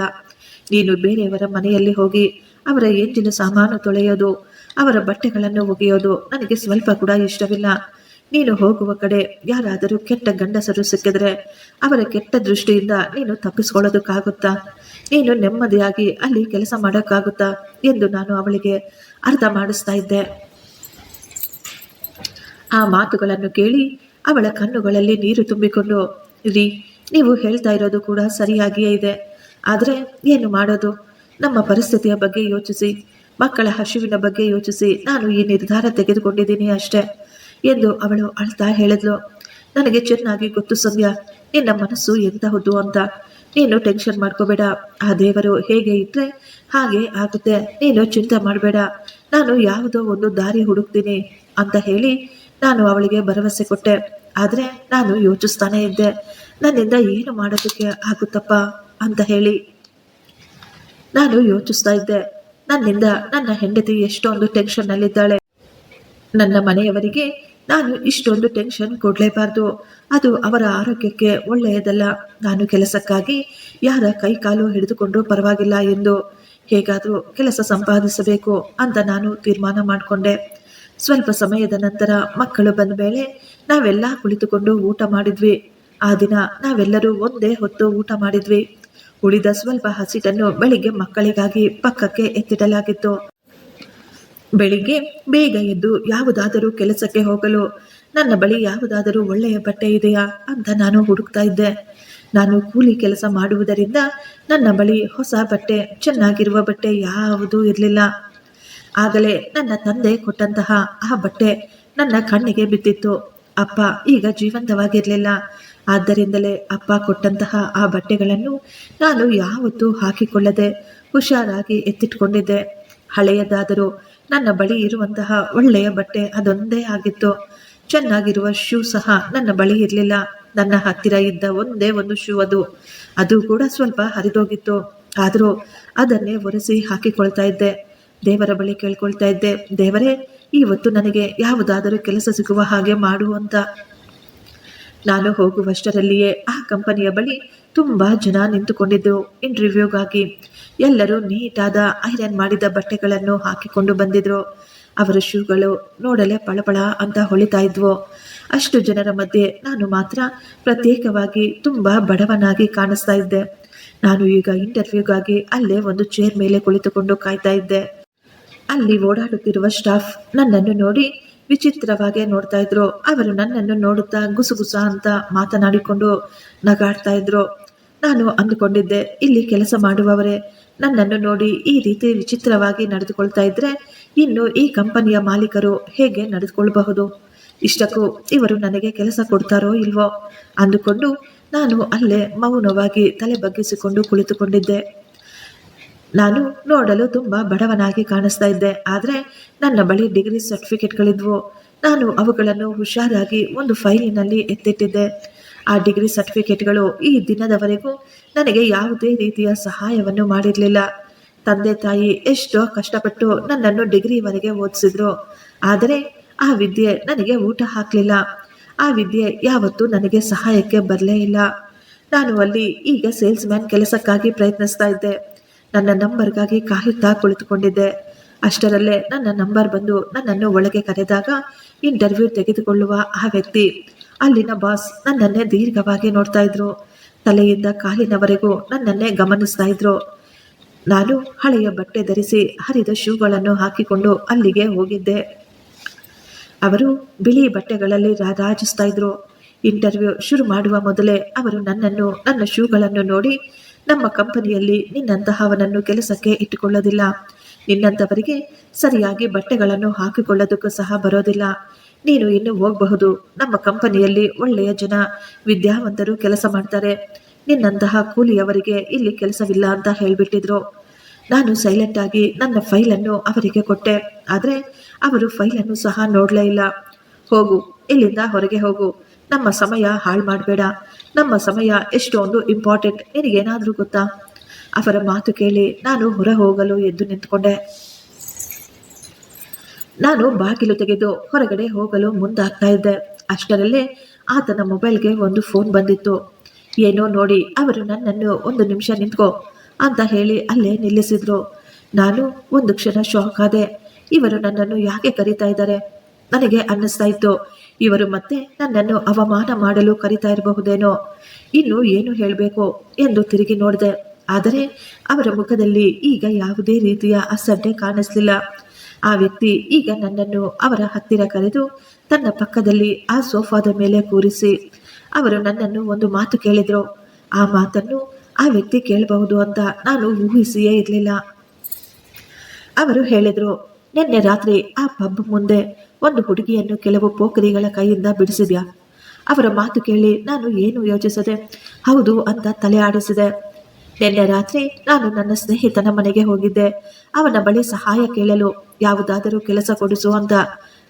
Speaker 1: ನೀನು ಬೇರೆಯವರ ಮನೆಯಲ್ಲಿ ಹೋಗಿ ಅವರ ಎಂಜಿನ ಸಾಮಾನು ತೊಳೆಯೋದು, ಅವರ ಬಟ್ಟೆಗಳನ್ನು ಒಗೆಯೋದು ನನಗೆ ಸ್ವಲ್ಪ ಕೂಡ ಇಷ್ಟವಿಲ್ಲ. ನೀನು ಹೋಗುವ ಕಡೆ ಯಾರಾದರೂ ಕೆಟ್ಟ ಗಂಡಸರು ಸಿಕ್ಕಿದ್ರೆ ಅವರ ಕೆಟ್ಟ ದೃಷ್ಟಿಯಿಂದ ನೀನು ತಪ್ಪಿಸ್ಕೊಳ್ಳೋದಕ್ಕಾಗುತ್ತಾ? ನೀನು ನೆಮ್ಮದಿಯಾಗಿ ಅಲ್ಲಿ ಕೆಲಸ ಮಾಡೋಕ್ಕಾಗುತ್ತಾ ಎಂದು ನಾನು ಅವಳಿಗೆ ಅರ್ಥ ಮಾಡಿಸ್ತಾ ಇದ್ದೆ. ಆ ಮಾತುಗಳನ್ನು ಕೇಳಿ ಅವಳ ಕಣ್ಣುಗಳಲ್ಲಿ ನೀರು ತುಂಬಿಕೊಂಡು, ರೀ, ನೀವು ಹೇಳ್ತಾ ಇರೋದು ಕೂಡ ಸರಿಯಾಗಿಯೇ ಇದೆ. ಆದರೆ ಏನು ಮಾಡೋದು? ನಮ್ಮ ಪರಿಸ್ಥಿತಿಯ ಬಗ್ಗೆ ಯೋಚಿಸಿ, ಮಕ್ಕಳ ಹಸಿವಿನ ಬಗ್ಗೆ ಯೋಚಿಸಿ ನಾನು ಈ ನಿರ್ಧಾರ ತೆಗೆದುಕೊಂಡಿದ್ದೀನಿ ಅಷ್ಟೇ. ಎಂದು ಅವಳು ಅಳ್ತಾ ಹೇಳಿದ್ಲು. ನನಗೆ ಚೆನ್ನಾಗಿ ಗೊತ್ತು ಸಂಧ್ಯಾ ನಿನ್ನ ಮನಸ್ಸು ಎಂತಹುದು ಅಂತ. ನೀನು ಟೆನ್ಷನ್ ಮಾಡ್ಕೋಬೇಡ. ಆ ದೇವರು ಹೇಗೆ ಇದ್ರೆ ಹಾಗೆ ಆಗುತ್ತೆ. ನೀನು ಚಿಂತೆ ಮಾಡಬೇಡ. ನಾನು ಯಾವುದೋ ಒಂದು ದಾರಿ ಹುಡುಕ್ತೀನಿ ಅಂತ ಹೇಳಿ ನಾನು ಅವಳಿಗೆ ಭರವಸೆ ಕೊಟ್ಟೆ. ಆದರೆ ನಾನು ಯೋಚಿಸ್ತಾನೆ ಇದ್ದೆ. ನನ್ನಿಂದ ಏನು ಮಾಡೋದಕ್ಕೆ ಆಗುತ್ತಪ್ಪ ಅಂತ ಹೇಳಿ ನಾನು ಯೋಚಿಸ್ತಾ ಇದ್ದೆ. ನನ್ನಿಂದ ನನ್ನ ಹೆಂಡತಿ ಎಷ್ಟೊಂದು ಟೆನ್ಷನ್ನಲ್ಲಿದ್ದಾಳೆ. ನನ್ನ ಮನೆಯವರಿಗೆ ನಾನು ಇಷ್ಟೊಂದು ಟೆನ್ಷನ್ ಕೊಡಲೇಬಾರ್ದು. ಅದು ಅವರ ಆರೋಗ್ಯಕ್ಕೆ ಒಳ್ಳೆಯದಲ್ಲ. ನಾನು ಕೆಲಸಕ್ಕಾಗಿ ಯಾರ ಕೈ ಕಾಲು ಹಿಡಿದುಕೊಂಡು ಪರವಾಗಿಲ್ಲ ಎಂದು. ಹೇಗಾದರೂ ಕೆಲಸ ಸಂಪಾದಿಸಬೇಕು ಅಂತ ನಾನು ತೀರ್ಮಾನ ಮಾಡಿಕೊಂಡೆ. ಸ್ವಲ್ಪ ಸಮಯದ ನಂತರ ಮಕ್ಕಳು ಬಂದ ಮೇಲೆ ನಾವೆಲ್ಲ ಕುಳಿತುಕೊಂಡು ಊಟ ಮಾಡಿದ್ವಿ. ಆ ದಿನ ನಾವೆಲ್ಲರೂ ಒಂದೇ ಹೊತ್ತು ಊಟ ಮಾಡಿದ್ವಿ. ಉಳಿದ ಸ್ವಲ್ಪ ಹಸಿಟನ್ನು ಬೆಳಿಗ್ಗೆ ಮಕ್ಕಳಿಗಾಗಿ ಪಕ್ಕಕ್ಕೆ ಎತ್ತಿಡಲಾಗಿತ್ತು. ಬೆಳಿಗ್ಗೆ ಬೇಗ ಎದ್ದು ಯಾವುದಾದರೂ ಕೆಲಸಕ್ಕೆ ಹೋಗಲು, ನನ್ನ ಬಳಿ ಯಾವುದಾದರೂ ಒಳ್ಳೆಯ ಬಟ್ಟೆ ಇದೆಯಾ? ಅಂತ ನಾನು ಹುಡುಕ್ತಾ ಇದ್ದೆ. ನಾನು ಕೂಲಿ ಕೆಲಸ ಮಾಡುವುದರಿಂದ ನನ್ನ ಬಳಿ ಹೊಸ ಬಟ್ಟೆ, ಚೆನ್ನಾಗಿರುವ ಬಟ್ಟೆ ಯಾವುದೂ ಇರಲಿಲ್ಲ. ಆಗಲೇ ನನ್ನ ತಂದೆ ಕೊಟ್ಟಂತಹ ಆ ಬಟ್ಟೆ ನನ್ನ ಕಣ್ಣಿಗೆ ಬಿದ್ದಿತ್ತು. ಅಪ್ಪ ಈಗ ಜೀವಂತವಾಗಿರಲಿಲ್ಲ. ಆದ್ದರಿಂದಲೇ ಅಪ್ಪ ಕೊಟ್ಟಂತಹ ಆ ಬಟ್ಟೆಗಳನ್ನು ನಾನು ಯಾವತ್ತೂ ಹಾಕಿಕೊಳ್ಳದೆ ಹುಷಾರಾಗಿ ಎತ್ತಿಟ್ಕೊಂಡಿದ್ದೆ. ಹಳೆಯದಾದರೂ ನನ್ನ ಬಳಿ ಇರುವಂತಹ ಒಳ್ಳೆಯ ಬಟ್ಟೆ ಅದೊಂದೇ ಆಗಿತ್ತು. ಚೆನ್ನಾಗಿರುವ ಶೂ ಸಹ ನನ್ನ ಬಳಿ ಇರಲಿಲ್ಲ. ನನ್ನ ಹತ್ತಿರ ಇದ್ದ ಒಂದೇ ಒಂದು ಶೂ ಅದು. ಅದು ಕೂಡ ಸ್ವಲ್ಪ ಹರಿದೋಗಿತ್ತು. ಆದರೂ ಅದನ್ನೇ ಒರೆಸಿ ಹಾಕಿಕೊಳ್ತಾ ಇದ್ದೆ. ದೇವರ ಬಳಿ ಕೇಳ್ಕೊಳ್ತಾ ಇದ್ದೆ, ದೇವರೇ ಇವತ್ತು ನನಗೆ ಯಾವುದಾದರೂ ಕೆಲಸ ಸಿಗುವ ಹಾಗೆ ಮಾಡುವಂತ ನಾನು ಹೋಗುವಷ್ಟರಲ್ಲಿಯೇ ಆ ಕಂಪನಿಯ ಬಳಿ ತುಂಬ ಜನ ನಿಂತುಕೊಂಡಿದ್ದು ಇಂಟರ್ವ್ಯೂಗಾಗಿ. ಎಲ್ಲರೂ ನೀಟಾದ ಐರನ್ ಮಾಡಿದ ಬಟ್ಟೆಗಳನ್ನು ಹಾಕಿಕೊಂಡು ಬಂದಿದ್ರು. ಅವರ ಶೂಗಳು ನೋಡಲೇ ಪಳಪಳ ಅಂತ ಹೊಳಿತಾ ಇದ್ವು. ಅಷ್ಟು ಜನರ ಮಧ್ಯೆ ನಾನು ಮಾತ್ರ ಪ್ರತ್ಯೇಕವಾಗಿ ತುಂಬ ಬಡವನಾಗಿ ಕಾಣಿಸ್ತಾ ಇದ್ದೆ. ನಾನು ಈಗ ಇಂಟರ್ವ್ಯೂಗಾಗಿ ಅಲ್ಲೇ ಒಂದು ಚೇರ್ ಮೇಲೆ ಕುಳಿತುಕೊಂಡು ಕಾಯ್ತಾ ಇದ್ದೆ. ಅಲ್ಲಿ ಓಡಾಡುತ್ತಿರುವ ಸ್ಟಾಫ್ ನನ್ನನ್ನು ನೋಡಿ ವಿಚಿತ್ರವಾಗಿ ನೋಡ್ತಾ ಇದ್ರು. ಅವರು ನನ್ನನ್ನು ನೋಡುತ್ತಾ ಗುಸುಗುಸ ಅಂತ ಮಾತನಾಡಿಕೊಂಡು ನಗಾಡ್ತಾ ಇದ್ರು. ನಾನು ಅಂದುಕೊಂಡಿದ್ದೆ, ಇಲ್ಲಿ ಕೆಲಸ ಮಾಡುವವರೇ, ನನ್ನನ್ನು ನೋಡಿ ಈ ರೀತಿ ವಿಚಿತ್ರವಾಗಿ ನಡೆದುಕೊಳ್ತಾ ಇದ್ರೆ ಇನ್ನು ಈ ಕಂಪನಿಯ ಮಾಲೀಕರು ಹೇಗೆ ನಡೆದುಕೊಳ್ಳಬಹುದು ಇಷ್ಟಕ್ಕೂ ಇವರು ನನಗೆ ಕೆಲಸ ಕೊಡ್ತಾರೋ ಇಲ್ವೋ? ಅಂದುಕೊಂಡು ನಾನು ಅಲ್ಲೇ ಮೌನವಾಗಿ ತಲೆ ಬಗ್ಗಿಸಿಕೊಂಡು ಕುಳಿತುಕೊಂಡಿದ್ದೆ. ನಾನು ನೋಡಲು ತುಂಬ ಬಡವನಾಗಿ ಕಾಣಿಸ್ತಾ ಇದ್ದೆ. ಆದರೆ ನನ್ನ ಬಳಿ ಡಿಗ್ರಿ ಸರ್ಟಿಫಿಕೇಟ್ಗಳಿದ್ವು. ನಾನು ಅವುಗಳನ್ನು ಹುಷಾರಾಗಿ ಒಂದು ಫೈಲಿನಲ್ಲಿ ಎತ್ತಿಟ್ಟಿದ್ದೆ. ಆ ಡಿಗ್ರಿ ಸರ್ಟಿಫಿಕೇಟ್ಗಳು ಈ ದಿನದವರೆಗೂ ನನಗೆ ಯಾವುದೇ ರೀತಿಯ ಸಹಾಯವನ್ನು ಮಾಡಿರಲಿಲ್ಲ. ತಂದೆ ತಾಯಿ ಎಷ್ಟೋ ಕಷ್ಟಪಟ್ಟು ನನ್ನನ್ನು ಡಿಗ್ರಿವರೆಗೆ ಓದಿಸಿದ್ರು. ಆದರೆ ಆ ವಿದ್ಯೆ ನನಗೆ ಊಟ ಹಾಕಲಿಲ್ಲ. ಆ ವಿದ್ಯೆ ಯಾವತ್ತೂ ನನಗೆ ಸಹಾಯಕ್ಕೆ ಬರಲೇ ಇಲ್ಲ. ನಾನು ಅಲ್ಲಿ ಈಗ ಸೇಲ್ಸ್ ಮ್ಯಾನ್ ಕೆಲಸಕ್ಕಾಗಿ ಪ್ರಯತ್ನಿಸ್ತಾ ಇದ್ದೆ. ನನ್ನ ನಂಬರ್ಗಾಗಿ ಕಾಯುತ್ತಾ ಕುಳಿತುಕೊಂಡಿದ್ದೆ. ಅಷ್ಟರಲ್ಲೇ ನನ್ನ ನಂಬರ್ ಬಂದು ನನ್ನನ್ನು ಒಳಗೆ ಕರೆದಾಗ ಇಂಟರ್ವ್ಯೂ ತೆಗೆದುಕೊಳ್ಳುವ ಆ ವ್ಯಕ್ತಿ ಅಲ್ಲಿನ ಬಾಸ್ ನನ್ನನ್ನೇ ದೀರ್ಘವಾಗಿ ನೋಡ್ತಾ ಇದ್ರು. ತಲೆಯಿಂದ ಕಾಲಿನವರೆಗೂ ನನ್ನನ್ನೇ ಗಮನಿಸ್ತಾ ಇದ್ರು. ನಾನು ಹಳೆಯ ಬಟ್ಟೆ ಧರಿಸಿ ಹರಿದ ಶೂಗಳನ್ನು ಹಾಕಿಕೊಂಡು ಅಲ್ಲಿಗೆ ಹೋಗಿದ್ದೆ. ಅವರು ಬಿಳಿ ಬಟ್ಟೆಗಳಲ್ಲಿ ರಾರಾಜಿಸ್ತಾ ಇದ್ರು. ಇಂಟರ್ವ್ಯೂ ಶುರು ಮಾಡುವ ಮೊದಲೇ ಅವರು ನನ್ನನ್ನು, ನನ್ನ ಶೂಗಳನ್ನು ನೋಡಿ ನಮ್ಮ ಕಂಪನಿಯಲ್ಲಿ ನಿನ್ನಂತಹವನನ್ನು ಕೆಲಸಕ್ಕೆ ಇಟ್ಟುಕೊಳ್ಳೋದಿಲ್ಲ. ನಿನ್ನಂಥವರಿಗೆ ಸರಿಯಾಗಿ ಬಟ್ಟೆಗಳನ್ನು ಹಾಕಿಕೊಳ್ಳೋದಕ್ಕೂ ಸಹ ಬರೋದಿಲ್ಲ. ನೀನು ಇನ್ನು ಹೋಗಬಹುದು. ನಮ್ಮ ಕಂಪನಿಯಲ್ಲಿ ಒಳ್ಳೆಯ ಜನ, ವಿದ್ಯಾವಂತರು ಕೆಲಸ ಮಾಡ್ತಾರೆ. ನಿನ್ನಂತಹ ಕೂಲಿಯವರಿಗೆ ಇಲ್ಲಿ ಕೆಲಸವಿಲ್ಲ ಅಂತ ಹೇಳಿಬಿಟ್ಟಿದ್ರು. ನಾನು ಸೈಲೆಂಟ್ ಆಗಿ ನನ್ನ ಫೈಲನ್ನು ಅವರಿಗೆ ಕೊಟ್ಟೆ. ಆದರೆ ಅವರು ಫೈಲನ್ನು ಸಹ ನೋಡಲೇ ಇಲ್ಲ. ಹೋಗು, ಇಲ್ಲಿಂದ ಹೊರಗೆ ಹೋಗು. ನಮ್ಮ ಸಮಯ ಹಾಳು ಮಾಡಬೇಡ. ನಮ್ಮ ಸಮಯ ಎಷ್ಟೊಂದು ಇಂಪಾರ್ಟೆಂಟ್ ನಿನಗೇನಾದರೂ ಗೊತ್ತಾ? ಅವರ ಮಾತು ಕೇಳಿ ನಾನು ಹೊರ ಹೋಗಲು ಎದ್ದು ನಿಂತ್ಕೊಂಡೆ. ನಾನು ಬಾಗಿಲು ತೆಗೆದು ಹೊರಗಡೆ ಹೋಗಲು ಮುಂದಾಗ್ತಾ ಇದ್ದೆ. ಅಷ್ಟರಲ್ಲೇ ಆತನ ಮೊಬೈಲ್ಗೆ ಒಂದು ಫೋನ್ ಬಂದಿತ್ತು. ಏನೋ ನೋಡಿ ಅವರು ನನ್ನನ್ನು ಒಂದು ನಿಮಿಷ ನಿಂತ್ಕೋ ಅಂತ ಹೇಳಿ ಅಲ್ಲೇ ನಿಲ್ಲಿಸಿದ್ರು. ನಾನು ಒಂದು ಕ್ಷಣ ಶಾಕ್ ಆದೆ. ಇವರು ನನ್ನನ್ನು ಯಾಕೆ ಕರೀತಾ ಇದ್ದಾರೆ? ನನಗೆ ಅನ್ನಿಸ್ತಾ ಇತ್ತು. ಇವರು ಮತ್ತೆ ನನ್ನನ್ನು ಅವಮಾನ ಮಾಡಲು ಕರಿತಾ ಇರಬಹುದೇನೋ? ಇನ್ನು ಏನು ಹೇಳಬೇಕು ಎಂದು ತಿರುಗಿ ನೋಡಿದೆ. ಆದರೆ ಅವರ ಮುಖದಲ್ಲಿ ಈಗ ಯಾವುದೇ ರೀತಿಯ ಅಸಡ್ಡೆ ಕಾಣಿಸಲಿಲ್ಲ. ಆ ವ್ಯಕ್ತಿ ಈಗ ನನ್ನನ್ನು ಅವರ ಹತ್ತಿರ ಕರೆದು ತನ್ನ ಪಕ್ಕದಲ್ಲಿ ಆ ಸೋಫಾದ ಮೇಲೆ ಕೂರಿಸಿ, ಅವರು ನನ್ನನ್ನು ಒಂದು ಮಾತು ಕೇಳಿದರು. ಆ ಮಾತನ್ನು ಆ ವ್ಯಕ್ತಿ ಕೇಳಬಹುದು ಅಂತ ನಾನು ಊಹಿಸಿಯೇ ಇರಲಿಲ್ಲ. ಅವರು ಹೇಳಿದ್ರು ನಿನ್ನೆ ರಾತ್ರಿ ಆ ಪಬ್ ಮುಂದೆ ಒಂದು ಹುಡುಗಿಯನ್ನು ಕೆಲವು ಪೋಕರಿಗಳ ಕೈಯಿಂದ ಬಿಡಿಸಿದ್ಯಾ. ಅವರ ಮಾತು ಕೇಳಿ ನಾನು ಏನು ಯೋಚಿಸದೆ, ಹೌದು ಅಂತ ತಲೆ ಆಡಿಸಿದೆ. ನಿನ್ನೆ ರಾತ್ರಿ ನಾನು ನನ್ನ ಸ್ನೇಹಿತನ ಮನೆಗೆ ಹೋಗಿದ್ದೆ. ಅವನ ಬಳಿ ಸಹಾಯ ಕೇಳಲು ಯಾವುದಾದರೂ ಕೆಲಸ ಕೊಡಿಸು ಅಂತ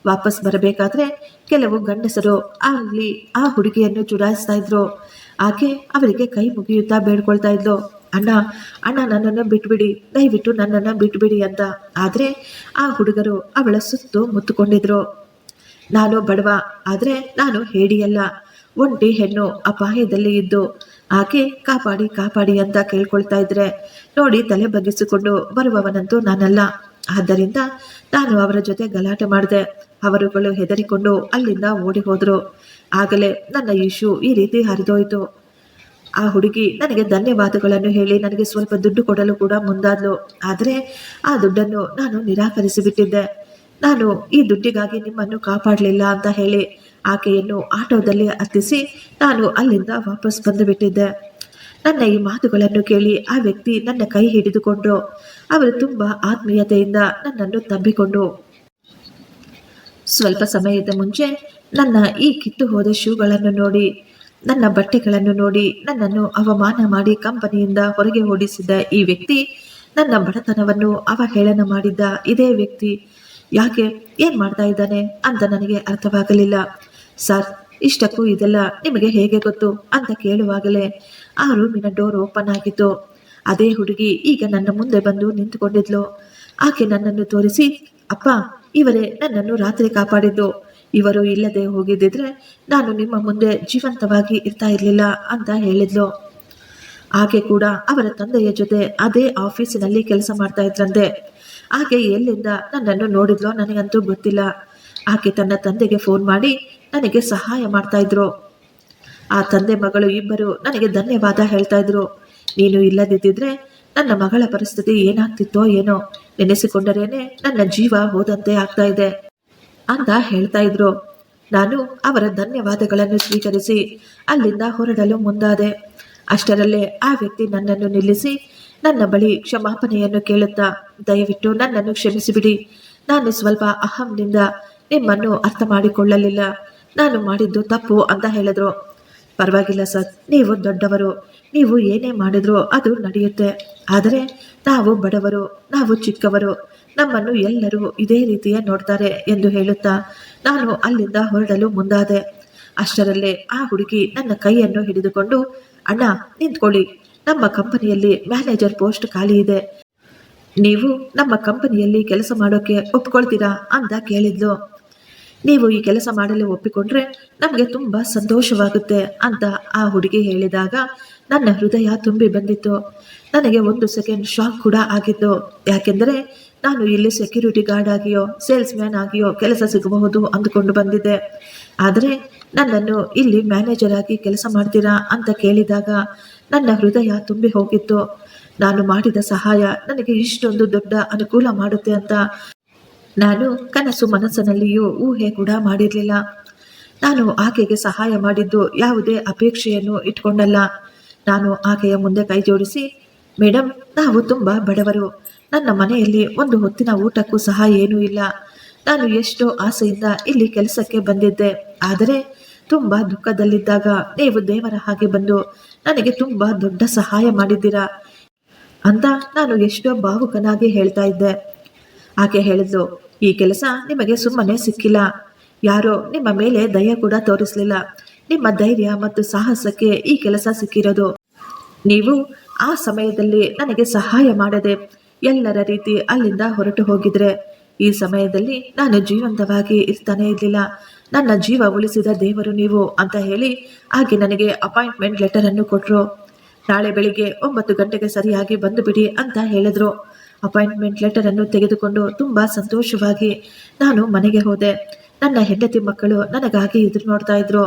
Speaker 1: ವಾಪಸ್ ಬರಬೇಕಾದ್ರೆ ಕೆಲವು ಗಂಡಸರು ಅಲ್ಲಿ ಆ ಹುಡುಗಿಯನ್ನು ಚುಡಾಯಿಸ್ತಾ ಇದ್ರು. ಆಕೆ ಅವರಿಗೆ ಕೈ ಮುಗಿಯುತ್ತಾ ಬೇಡ್ಕೊಳ್ತಾ ಇದ್ಲು. ಅಣ್ಣ ಅಣ್ಣ ನನ್ನನ್ನು ಬಿಟ್ಬಿಡಿ, ದಯವಿಟ್ಟು ನನ್ನನ್ನು ಬಿಟ್ಬಿಡಿ ಅಂತ. ಆದರೆ ಆ ಹುಡುಗರು ಅವಳ ಸುತ್ತು ಮುತ್ತುಕೊಂಡಿದ್ರು ನಾನು ಬಡವ, ಆದರೆ ನಾನು ಹೇಡಿಯಲ್ಲ. ಒಂಟಿ ಹೆಣ್ಣು ಅಪಾಯದಲ್ಲಿ ಇದ್ದು, ಆಕೆ ಕಾಪಾಡಿ ಕಾಪಾಡಿ ಅಂತ ಕೇಳ್ಕೊಳ್ತಾ ಇದ್ರೆ, ನೋಡಿ ತಲೆ ಬಗ್ಗಿಸಿಕೊಂಡು ಬರುವವನಂತೂ ನಾನಲ್ಲ. ಆದ್ದರಿಂದ ನಾನು ಅವರ ಜೊತೆ ಗಲಾಟೆ ಮಾಡಿದೆ. ಅವರುಗಳು ಹೆದರಿಕೊಂಡು ಅಲ್ಲಿಂದ ಓಡಿ ಹೋದರು. ಆಗಲೇ ನನ್ನ ಇಶು ಈ ರೀತಿ ಹರಿದೋಯ್ತು. ಆ ಹುಡುಗಿ ನನಗೆ ಧನ್ಯವಾದಗಳನ್ನು ಹೇಳಿ ನನಗೆ ಸ್ವಲ್ಪ ದುಡ್ಡು ಕೊಡಲು ಕೂಡ ಮುಂದಾದ್ಲು. ಆದರೆ ಆ ದುಡ್ಡನ್ನು ನಾನು ನಿರಾಕರಿಸಿಬಿಟ್ಟಿದ್ದೆ. ನಾನು ಈ ದುಡ್ಡಿಗಾಗಿ ನಿಮ್ಮನ್ನು ಕಾಪಾಡಲಿಲ್ಲ ಅಂತ ಹೇಳಿ ಆಕೆಯನ್ನು ಆಟೋದಲ್ಲಿ ಹತ್ತಿಸಿ ನಾನು ಅಲ್ಲಿಂದ ವಾಪಸ್ ಬಂದು ಬಿಟ್ಟಿದ್ದೆ ನನ್ನ ಈ ಮಾತುಗಳನ್ನು ಕೇಳಿ ಆ ವ್ಯಕ್ತಿ ನನ್ನ ಕೈ ಹಿಡಿದುಕೊಂಡರು. ಅವರು ತುಂಬ ಆತ್ಮೀಯತೆಯಿಂದ ನನ್ನನ್ನು ತಬ್ಬಿಕೊಂಡು ಸ್ವಲ್ಪ ಸಮಯದ ಮುಂಚೆ ನನ್ನ ಈ ಕಿತ್ತು ಹೋದ ಶೂಗಳನ್ನು ನೋಡಿ ನನ್ನ ಬಟ್ಟೆಗಳನ್ನು ನೋಡಿ ನನ್ನನ್ನು ಅವಮಾನ ಮಾಡಿ ಕಂಪನಿಯಿಂದ ಹೊರಗೆ ಓಡಿಸಿದ ಈ ವ್ಯಕ್ತಿ, ನನ್ನ ಬಡತನವನ್ನು ಅವಹೇಳನ ಮಾಡಿದ್ದ ಇದೇ ವ್ಯಕ್ತಿ. ಯಾಕೆ? ಏನು ಮಾಡ್ತಾ ಇದ್ದಾನೆ ಅಂತ ನನಗೆ ಅರ್ಥವಾಗಲಿಲ್ಲ. ಸರ್, ಇಷ್ಟಕ್ಕೂ ಇದೆಲ್ಲ ನಿಮಗೆ ಹೇಗೆ ಗೊತ್ತು? ಅಂತ ಕೇಳುವಾಗಲೇ ಆ ರೂಮಿನ ಡೋರ್ ಓಪನ್ ಆಗಿತ್ತು. ಅದೇ ಹುಡುಗಿ ಈಗ ನನ್ನ ಮುಂದೆ ಬಂದು ನಿಂತುಕೊಂಡಿದ್ಲು. ಆಕೆ ನನ್ನನ್ನು ತೋರಿಸಿ, ಅಪ್ಪ, ಇವರೇ ನನ್ನನ್ನು ರಾತ್ರಿ ಕಾಪಾಡಿದ್ದು. ಇವರು ಇಲ್ಲದೆ ಹೋಗಿದ್ದಿದ್ರೆ ನಾನು ನಿಮ್ಮ ಮುಂದೆ ಜೀವಂತವಾಗಿ ಇರ್ತಾ ಇರಲಿಲ್ಲ ಅಂತ ಹೇಳಿದ್ಲು. ಆಕೆ ಕೂಡ ಅವರ ತಂದೆಯ ಜೊತೆ ಅದೇ ಆಫೀಸಿನಲ್ಲಿ ಕೆಲಸ ಮಾಡ್ತಾ ಇದ್ರಂತೆ. ಆಕೆ ಎಲ್ಲಿಂದ ನನ್ನನ್ನು ನೋಡಿದ್ಲೋ ನನಗಂತೂ ಗೊತ್ತಿಲ್ಲ. ಆಕೆ ತನ್ನ ತಂದೆಗೆ ಫೋನ್ ಮಾಡಿ ನನಗೆ ಸಹಾಯ ಮಾಡ್ತಾ ಇದ್ರು. ಆ ತಂದೆ ಮಗಳು ಇಬ್ಬರು ನನಗೆ ಧನ್ಯವಾದ ಹೇಳ್ತಾ ಇದ್ರು. ನೀನು ಇಲ್ಲದಿದ್ದಿದ್ರೆ ನನ್ನ ಮಗಳ ಪರಿಸ್ಥಿತಿ ಏನಾಗ್ತಿತ್ತೋ ಏನೋ ನೆನೆಸಿಕೊಂಡರೇನೆ ನನ್ನ ಜೀವ ಹೋದಂತೆ ಆಗ್ತಾ ಇದೆ. ಅಂತ ಹೇಳ್ತಾ ಇದ್ರು. ನಾನು ಅವರ ಧನ್ಯವಾದಗಳನ್ನು ಸ್ವೀಕರಿಸಿ ಅಲ್ಲಿಂದ ಹೊರಡಲು ಮುಂದಾದೆ. ಅಷ್ಟರಲ್ಲೇ ಆ ವ್ಯಕ್ತಿ ನನ್ನನ್ನು ನಿಲ್ಲಿಸಿ ನನ್ನ ಬಳಿ ಕ್ಷಮಾಪಣೆಯನ್ನು ಕೇಳುತ್ತಾ, ದಯವಿಟ್ಟು ನನ್ನನ್ನು ಕ್ಷಮಿಸಿಬಿಡಿ. ನಾನು ಸ್ವಲ್ಪ ಅಹಂನಿಂದ ನಿಮ್ಮನ್ನು ಅರ್ಥ ಮಾಡಿಕೊಳ್ಳಲಿಲ್ಲ ನಾನು ಮಾಡಿದ್ದು ತಪ್ಪು, ಅಂತ ಹೇಳಿದ್ರು. ಪರವಾಗಿಲ್ಲ ಸರ್. ನೀವು ದೊಡ್ಡವರು, ನೀವು ಏನೇ ಮಾಡಿದ್ರೂ ಅದು ನಡೆಯುತ್ತೆ. ಆದರೆ ನಾವು ಬಡವರು, ನಾವು ಚಿಕ್ಕವರು, ನಮ್ಮನ್ನು ಎಲ್ಲರೂ ಇದೇ ರೀತಿಯ ನೋಡ್ತಾರೆ ಎಂದು ಹೇಳುತ್ತಾ ನಾನು ಅಲ್ಲಿಂದ ಹೊರಡಲು ಮುಂದಾದೆ. ಅಷ್ಟರಲ್ಲೇ ಆ ಹುಡುಗಿ ನನ್ನ ಕೈಯನ್ನು ಹಿಡಿದುಕೊಂಡು, ಅಣ್ಣ, ನಿಂತ್ಕೊಳ್ಳಿ. ನಮ್ಮ ಕಂಪನಿಯಲ್ಲಿ ಮ್ಯಾನೇಜರ್ ಪೋಸ್ಟ್ ಖಾಲಿ ಇದೆ. ನೀವು ನಮ್ಮ ಕಂಪನಿಯಲ್ಲಿ ಕೆಲಸ ಮಾಡೋಕೆ ಒಪ್ಕೊಳ್ತೀರಾ? ಅಂತ ಕೇಳಿದ್ಲು. ನೀವು ಈ ಕೆಲಸ ಮಾಡಲು ಒಪ್ಪಿಕೊಂಡ್ರೆ ನಮಗೆ ತುಂಬ ಸಂತೋಷವಾಗುತ್ತೆ ಅಂತ ಆ ಹುಡುಗಿ ಹೇಳಿದಾಗ ನನ್ನ ಹೃದಯ ತುಂಬಿ ಬಂದಿತ್ತು. ನನಗೆ ಒಂದು ಸೆಕೆಂಡ್ ಶಾಕ್ ಕೂಡ ಆಗಿತ್ತು. ಯಾಕೆಂದರೆ ನಾನು ಇಲ್ಲಿ ಸೆಕ್ಯೂರಿಟಿ ಗಾರ್ಡ್ ಆಗಿಯೋ ಸೇಲ್ಸ್ ಮ್ಯಾನ್ ಆಗಿಯೋ ಕೆಲಸ ಸಿಗಬಹುದು ಅಂದುಕೊಂಡು ಬಂದಿದ್ದೆ. ಆದರೆ ನನ್ನನ್ನು ಇಲ್ಲಿ ಮ್ಯಾನೇಜರ್ ಆಗಿ ಕೆಲಸ ಮಾಡ್ತೀರಾ ಅಂತ ಕೇಳಿದಾಗ ನನ್ನ ಹೃದಯ ತುಂಬಿ ಹೋಗಿತ್ತು. ನಾನು ಮಾಡಿದ ಸಹಾಯ ನನಗೆ ಇಷ್ಟೊಂದು ದೊಡ್ಡ ಅನುಕೂಲ ಮಾಡುತ್ತೆ ಅಂತ ನಾನು ಕನಸು ಮನಸ್ಸಿನಲ್ಲಿಯೂ ಊಹೆ ಕೂಡ ಮಾಡಿರಲಿಲ್ಲ. ನಾನು ಆಕೆಗೆ ಸಹಾಯ ಮಾಡಿದ್ದು ಯಾವುದೇ ಅಪೇಕ್ಷೆಯನ್ನು ಇಟ್ಕೊಂಡಲ್ಲ. ನಾನು ಆಕೆಯ ಮುಂದೆ ಕೈ ಜೋಡಿಸಿ ಮೇಡಮ್ ನಾವು ತುಂಬ ಬಡವರು. ನನ್ನ ಮನೆಯಲ್ಲಿ ಒಂದು ಹೊತ್ತಿನ ಊಟಕ್ಕೂ ಸಹ ಏನೂ ಇಲ್ಲ. ನಾನು ಎಷ್ಟೋ ಆಸೆಯಿಂದ ಇಲ್ಲಿ ಕೆಲಸಕ್ಕೆ ಬಂದಿದ್ದೆ. ಆದರೆ ತುಂಬ ದುಃಖದಲ್ಲಿದ್ದಾಗ ನೀವು ದೇವರ ಹಾಗೆ ಬಂದು ನನಗೆ ತುಂಬ ದೊಡ್ಡ ಸಹಾಯ ಮಾಡಿದ್ದೀರಾ? ಅಂತ ನಾನು ಎಷ್ಟೋ ಭಾವುಕನಾಗಿ ಹೇಳ್ತಾ ಇದ್ದೆ. ಆಕೆ ಹೇಳಿದ್ಲು, ಈ ಕೆಲಸ ನಿಮಗೆ ಸುಮ್ಮನೆ ಸಿಕ್ಕಿಲ್ಲ. ಯಾರೋ ನಿಮ್ಮ ಮೇಲೆ ದಯ ಕೂಡ ತೋರಿಸಲಿಲ್ಲ. ನಿಮ್ಮ ಧೈರ್ಯ ಮತ್ತು ಸಾಹಸಕ್ಕೆ ಈ ಕೆಲಸ ಸಿಕ್ಕಿರೋದು. ನೀವು ಆ ಸಮಯದಲ್ಲಿ ನನಗೆ ಸಹಾಯ ಮಾಡದೆ ಎಲ್ಲರ ರೀತಿ ಅಲ್ಲಿಂದ ಹೊರಟು ಹೋಗಿದ್ರೆ. ಈ ಸಮಯದಲ್ಲಿ ನಾನು ಜೀವಂತವಾಗಿ ಇರ್ತಾನೆ ಇರಲಿಲ್ಲ. ನನ್ನ ಜೀವ ಉಳಿಸಿದ ದೇವರು ನೀವು ಅಂತ ಹೇಳಿ ಹಾಗೆ ನನಗೆ ಅಪಾಯಿಂಟ್ಮೆಂಟ್ ಲೆಟರ್ ಅನ್ನು ಕೊಟ್ಟರು ನಾಳೆ ಬೆಳಿಗ್ಗೆ ಒಂಬತ್ತು ಗಂಟೆಗೆ ಸರಿಯಾಗಿ ಬಂದು ಬಿಡಿ ಅಂತ ಹೇಳಿದ್ರು. ಅಪಾಯಿಂಟ್ಮೆಂಟ್ ಲೆಟರ್ ಅನ್ನು ತೆಗೆದುಕೊಂಡು ತುಂಬಾ ಸಂತೋಷವಾಗಿ ನಾನು ಮನೆಗೆ ಹೋದೆ. ನನ್ನ ಹೆಂಡತಿ ಮಕ್ಕಳು ನನಗಾಗಿ ಎದುರು ನೋಡ್ತಾ ಇದ್ರು.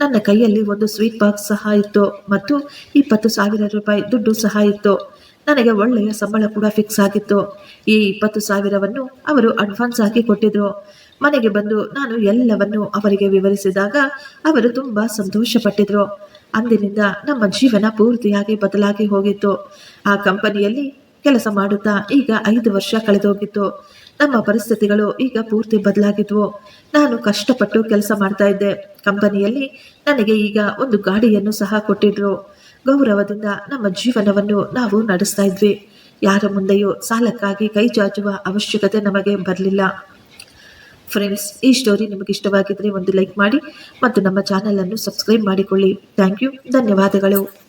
Speaker 1: ನನ್ನ ಕೈಯಲ್ಲಿ ಒಂದು ಸ್ವೀಟ್ ಬಾಕ್ಸ್ ಸಹ ಇತ್ತು ಮತ್ತು ಇಪ್ಪತ್ತು ಸಾವಿರ ರೂಪಾಯಿ ದುಡ್ಡು ಸಹ ಇತ್ತು. ನನಗೆ ಒಳ್ಳೆಯ ಸಂಬಳ ಕೂಡ ಫಿಕ್ಸ್ ಆಗಿತ್ತು. ಈ ಇಪ್ಪತ್ತು ಸಾವಿರವನ್ನು ಅವರು ಅಡ್ವಾನ್ಸ್ ಆಗಿ ಕೊಟ್ಟಿದ್ರು. ಮನೆಗೆ ಬಂದು ನಾನು ಎಲ್ಲವನ್ನು ಅವರಿಗೆ ವಿವರಿಸಿದಾಗ ಅವರು ತುಂಬಾ ಸಂತೋಷಪಟ್ಟಿದ್ರು. ಅಂದಿನಿಂದ ನಮ್ಮ ಜೀವನ ಪೂರ್ತಿಯಾಗಿ ಬದಲಾಗಿ ಹೋಗಿತ್ತು. ಆ ಕಂಪನಿಯಲ್ಲಿ ಕೆಲಸ ಮಾಡುತ್ತಾ ಈಗ ಐದು ವರ್ಷ ಕಳೆದೋಗಿತ್ತು. ನಮ್ಮ ಪರಿಸ್ಥಿತಿಗಳು ಈಗ ಪೂರ್ತಿ ಬದಲಾಗಿದ್ವು. ನಾನು ಕಷ್ಟಪಟ್ಟು ಕೆಲಸ ಮಾಡ್ತಾ ಇದ್ದೆ. ಕಂಪನಿಯಲ್ಲಿ ನನಗೆ ಈಗ ಒಂದು ಗಾಡಿಯನ್ನು ಸಹ ಕೊಟ್ಟಿದ್ರು. ಗೌರವದಿಂದ ನಮ್ಮ ಜೀವನವನ್ನು ನಾವು ನಡೆಸ್ತಾ ಇದ್ವಿ. ಯಾರ ಮುಂದೆಯೂ ಸಾಲಕ್ಕಾಗಿ ಕೈ ಚಾಚುವ ಅವಶ್ಯಕತೆ ನಮಗೆ ಬರಲಿಲ್ಲ. ಫ್ರೆಂಡ್ಸ್, ಈ ಸ್ಟೋರಿ ನಿಮಗೆ ಇಷ್ಟವಾಗಿದ್ದರೆ ಒಂದು ಲೈಕ್ ಮಾಡಿ ಮತ್ತು ನಮ್ಮ ಚಾನಲನ್ನು ಸಬ್ಸ್ಕ್ರೈಬ್ ಮಾಡಿಕೊಳ್ಳಿ. Thank you. ಧನ್ಯವಾದಗಳು.